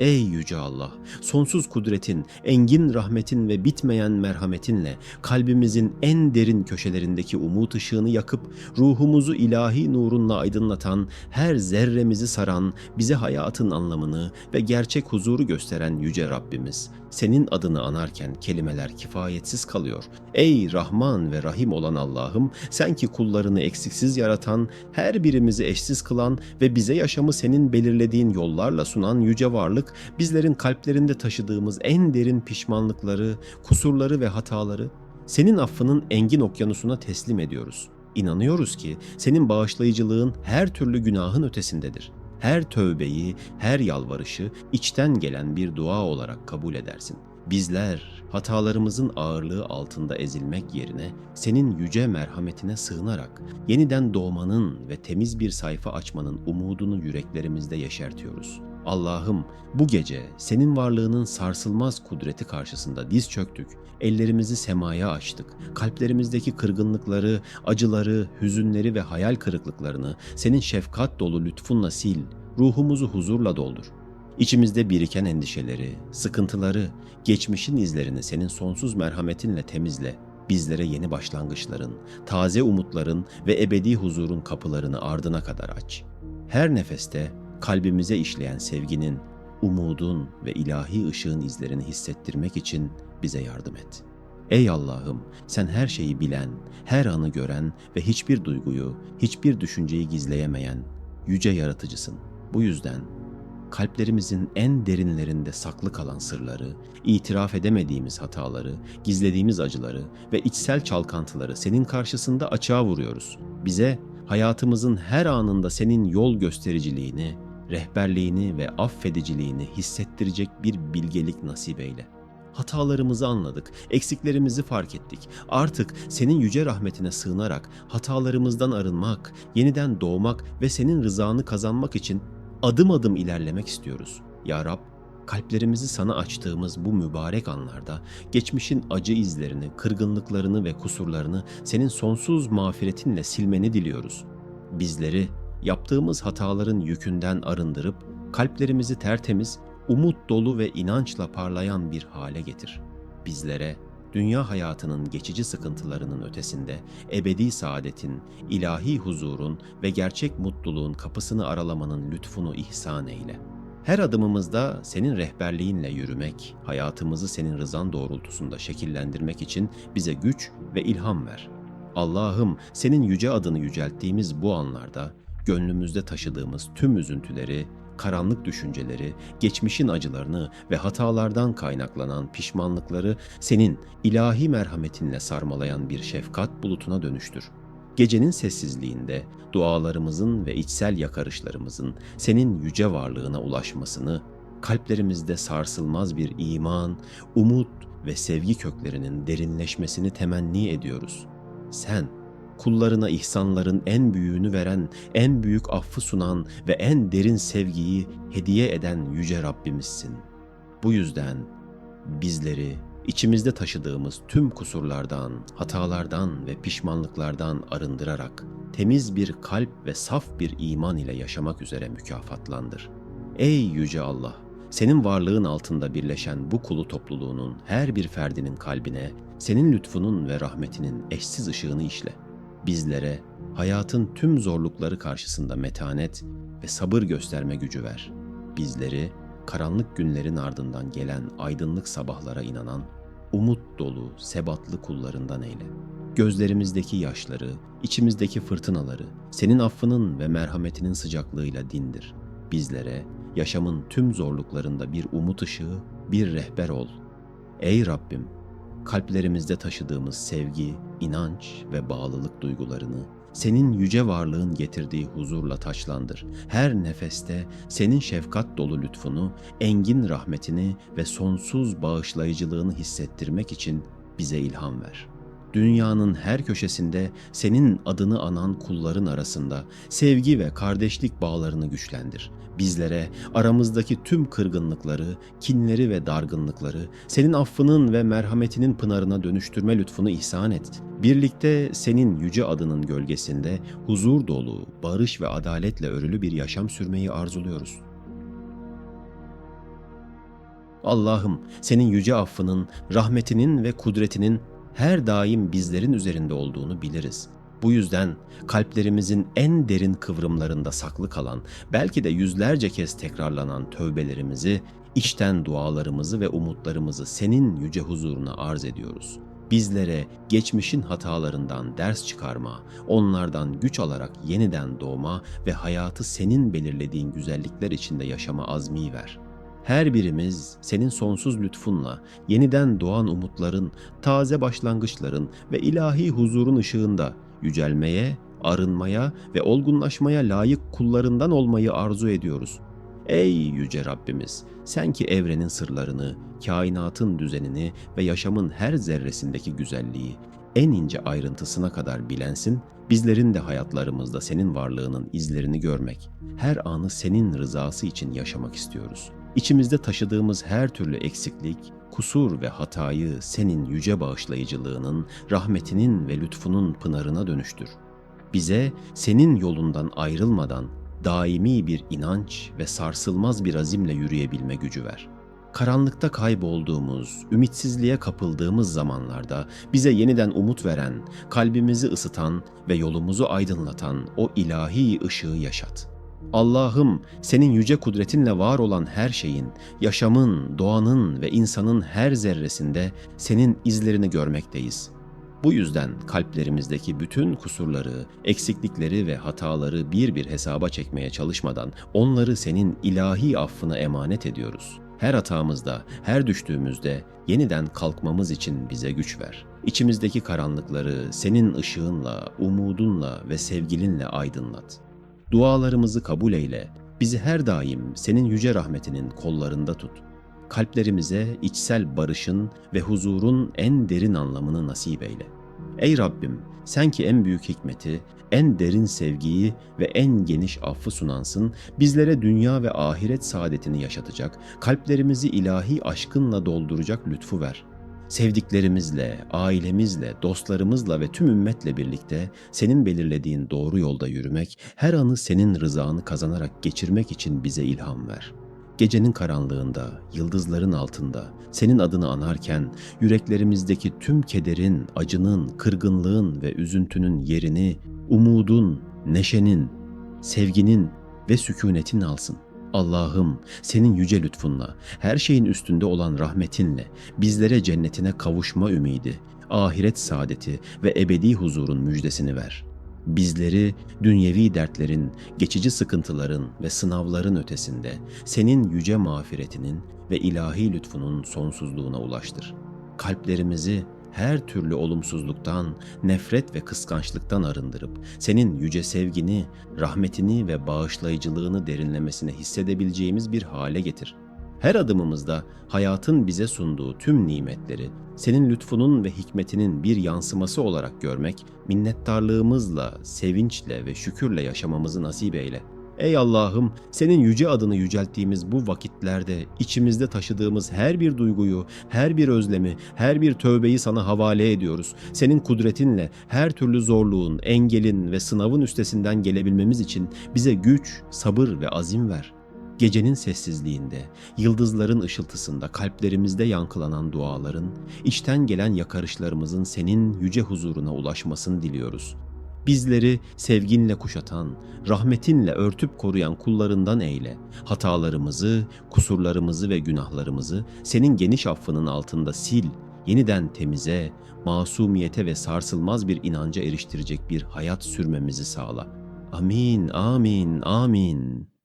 Ey yüce Allah, sonsuz kudretin, engin rahmetin ve bitmeyen merhametinle kalbimizin en derin köşelerindeki umut ışığını yakıp ruhumuzu ilahi nurunla aydınlatan, her zerremizi saran, bize hayatın anlamını ve gerçek huzuru gösteren yüce Rabbimiz, senin adını anarken kelimeler kifayetsiz kalıyor. Ey Rahman ve Rahim olan Allah'ım, sen ki kullarını eksiksiz yaratan, her birimizi eşsiz kılan ve bize yaşamı senin belirlediğin yollarla sunan yüce varlık, bizlerin kalplerinde taşıdığımız en derin pişmanlıkları, kusurları ve hataları senin affının engin okyanusuna teslim ediyoruz. İnanıyoruz ki senin bağışlayıcılığın her türlü günahın ötesindedir. Her tövbeyi, her yalvarışı içten gelen bir dua olarak kabul edersin. Bizler hatalarımızın ağırlığı altında ezilmek yerine senin yüce merhametine sığınarak yeniden doğmanın ve temiz bir sayfa açmanın umudunu yüreklerimizde yeşertiyoruz. Allah'ım bu gece senin varlığının sarsılmaz kudreti karşısında diz çöktük, ellerimizi semaya açtık, kalplerimizdeki kırgınlıkları, acıları, hüzünleri ve hayal kırıklıklarını senin şefkat dolu lütfunla sil, ruhumuzu huzurla doldur. İçimizde biriken endişeleri, sıkıntıları, geçmişin izlerini senin sonsuz merhametinle temizle. Bizlere yeni başlangıçların, taze umutların ve ebedi huzurun kapılarını ardına kadar aç. Her nefeste kalbimize işleyen sevginin, umudun ve ilahi ışığın izlerini hissettirmek için bize yardım et. Ey Allah'ım, sen her şeyi bilen, her anı gören ve hiçbir duyguyu, hiçbir düşünceyi gizleyemeyen yüce yaratıcısın. Bu yüzden kalplerimizin en derinlerinde saklı kalan sırları, itiraf edemediğimiz hataları, gizlediğimiz acıları ve içsel çalkantıları senin karşısında açığa vuruyoruz. Bize hayatımızın her anında senin yol göstericiliğini, rehberliğini ve affediciliğini hissettirecek bir bilgelik nasip eyle. Hatalarımızı anladık, eksiklerimizi fark ettik. Artık senin yüce rahmetine sığınarak hatalarımızdan arınmak, yeniden doğmak ve senin rızanı kazanmak için adım adım ilerlemek istiyoruz. Ya Rab, kalplerimizi sana açtığımız bu mübarek anlarda geçmişin acı izlerini, kırgınlıklarını ve kusurlarını senin sonsuz mağfiretinle silmeni diliyoruz. Bizleri yaptığımız hataların yükünden arındırıp kalplerimizi tertemiz, umut dolu ve inançla parlayan bir hale getir. Bizlere dünya hayatının geçici sıkıntılarının ötesinde ebedi saadetin, ilahi huzurun ve gerçek mutluluğun kapısını aralamanın lütfunu ihsan eyle. Her adımımızda senin rehberliğinle yürümek, hayatımızı senin rızan doğrultusunda şekillendirmek için bize güç ve ilham ver. Allah'ım senin yüce adını yücelttiğimiz bu anlarda gönlümüzde taşıdığımız tüm üzüntüleri, karanlık düşünceleri, geçmişin acılarını ve hatalardan kaynaklanan pişmanlıkları senin ilahi merhametinle sarmalayan bir şefkat bulutuna dönüştür. Gecenin sessizliğinde dualarımızın ve içsel yakarışlarımızın senin yüce varlığına ulaşmasını, kalplerimizde sarsılmaz bir iman, umut ve sevgi köklerinin derinleşmesini temenni ediyoruz. Sen kullarına ihsanların en büyüğünü veren, en büyük affı sunan ve en derin sevgiyi hediye eden yüce Rabbimizsin. Bu yüzden bizleri içimizde taşıdığımız tüm kusurlardan, hatalardan ve pişmanlıklardan arındırarak temiz bir kalp ve saf bir iman ile yaşamak üzere mükafatlandır. Ey yüce Allah, senin varlığın altında birleşen bu kulu topluluğunun her bir ferdinin kalbine senin lütfunun ve rahmetinin eşsiz ışığını işle. Bizlere hayatın tüm zorlukları karşısında metanet ve sabır gösterme gücü ver. Bizleri karanlık günlerin ardından gelen aydınlık sabahlara inanan, umut dolu, sebatlı kullarından eyle. Gözlerimizdeki yaşları, içimizdeki fırtınaları senin affının ve merhametinin sıcaklığıyla dindir. Bizlere yaşamın tüm zorluklarında bir umut ışığı, bir rehber ol. Ey Rabbim, kalplerimizde taşıdığımız sevgi, inanç ve bağlılık duygularını senin yüce varlığın getirdiği huzurla taçlandır. Her nefeste senin şefkat dolu lütfunu, engin rahmetini ve sonsuz bağışlayıcılığını hissettirmek için bize ilham ver. Dünyanın her köşesinde senin adını anan kulların arasında sevgi ve kardeşlik bağlarını güçlendir. Bizlere aramızdaki tüm kırgınlıkları, kinleri ve dargınlıkları senin affının ve merhametinin pınarına dönüştürme lütfunu ihsan et. Birlikte senin yüce adının gölgesinde huzur dolu, barış ve adaletle örülü bir yaşam sürmeyi arzuluyoruz. Allah'ım senin yüce affının, rahmetinin ve kudretinin her daim bizlerin üzerinde olduğunu biliriz. Bu yüzden kalplerimizin en derin kıvrımlarında saklı kalan, belki de yüzlerce kez tekrarlanan tövbelerimizi, içten dualarımızı ve umutlarımızı senin yüce huzuruna arz ediyoruz. Bizlere geçmişin hatalarından ders çıkarma, onlardan güç alarak yeniden doğma ve hayatı senin belirlediğin güzellikler içinde yaşama azmi ver.'' Her birimiz senin sonsuz lütfunla yeniden doğan umutların, taze başlangıçların ve ilahi huzurun ışığında yücelmeye, arınmaya ve olgunlaşmaya layık kullarından olmayı arzu ediyoruz. Ey yüce Rabbimiz, sen ki evrenin sırlarını, kainatın düzenini ve yaşamın her zerresindeki güzelliği en ince ayrıntısına kadar bilensin, bizlerin de hayatlarımızda senin varlığının izlerini görmek, her anı senin rızası için yaşamak istiyoruz.'' İçimizde taşıdığımız her türlü eksiklik, kusur ve hatayı senin yüce bağışlayıcılığının, rahmetinin ve lütfunun pınarına dönüştür. Bize senin yolundan ayrılmadan daimi bir inanç ve sarsılmaz bir azimle yürüyebilme gücü ver. Karanlıkta kaybolduğumuz, ümitsizliğe kapıldığımız zamanlarda bize yeniden umut veren, kalbimizi ısıtan ve yolumuzu aydınlatan o ilahi ışığı yaşat.'' Allah'ım senin yüce kudretinle var olan her şeyin, yaşamın, doğanın ve insanın her zerresinde senin izlerini görmekteyiz. Bu yüzden kalplerimizdeki bütün kusurları, eksiklikleri ve hataları bir bir hesaba çekmeye çalışmadan onları senin ilahi affına emanet ediyoruz. Her hatamızda, her düştüğümüzde yeniden kalkmamız için bize güç ver. İçimizdeki karanlıkları senin ışığınla, umudunla ve sevgilinle aydınlat.'' Dualarımızı kabul eyle. Bizi her daim senin yüce rahmetinin kollarında tut. Kalplerimize içsel barışın ve huzurun en derin anlamını nasip eyle. Ey Rabbim, sen ki en büyük hikmeti, en derin sevgiyi ve en geniş affı sunansın, bizlere dünya ve ahiret saadetini yaşatacak, kalplerimizi ilahi aşkınla dolduracak lütfu ver.'' Sevdiklerimizle, ailemizle, dostlarımızla ve tüm ümmetle birlikte senin belirlediğin doğru yolda yürümek, her anı senin rızanı kazanarak geçirmek için bize ilham ver. Gecenin karanlığında, yıldızların altında, senin adını anarken yüreklerimizdeki tüm kederin, acının, kırgınlığın ve üzüntünün yerini, umudun, neşenin, sevginin ve sükunetin alsın. Allah'ım senin yüce lütfunla, her şeyin üstünde olan rahmetinle bizlere cennetine kavuşma ümidi, ahiret saadeti ve ebedi huzurun müjdesini ver. Bizleri dünyevi dertlerin, geçici sıkıntıların ve sınavların ötesinde senin yüce mağfiretinin ve ilahi lütfunun sonsuzluğuna ulaştır. Kalplerimizi her türlü olumsuzluktan, nefret ve kıskançlıktan arındırıp senin yüce sevgini, rahmetini ve bağışlayıcılığını derinlemesine hissedebileceğimiz bir hale getir. Her adımımızda hayatın bize sunduğu tüm nimetleri senin lütfunun ve hikmetinin bir yansıması olarak görmek, minnettarlığımızla, sevinçle ve şükürle yaşamamızı nasip eyle.'' Ey Allah'ım senin yüce adını yücelttiğimiz bu vakitlerde içimizde taşıdığımız her bir duyguyu, her bir özlemi, her bir tövbeyi sana havale ediyoruz. Senin kudretinle her türlü zorluğun, engelin ve sınavın üstesinden gelebilmemiz için bize güç, sabır ve azim ver. Gecenin sessizliğinde, yıldızların ışıltısında kalplerimizde yankılanan duaların, içten gelen yakarışlarımızın senin yüce huzuruna ulaşmasını diliyoruz. Bizleri sevginle kuşatan, rahmetinle örtüp koruyan kullarından eyle. Hatalarımızı, kusurlarımızı ve günahlarımızı senin geniş affının altında sil. Yeniden temize, masumiyete ve sarsılmaz bir inanca eriştirecek bir hayat sürmemizi sağla. Amin, amin, amin.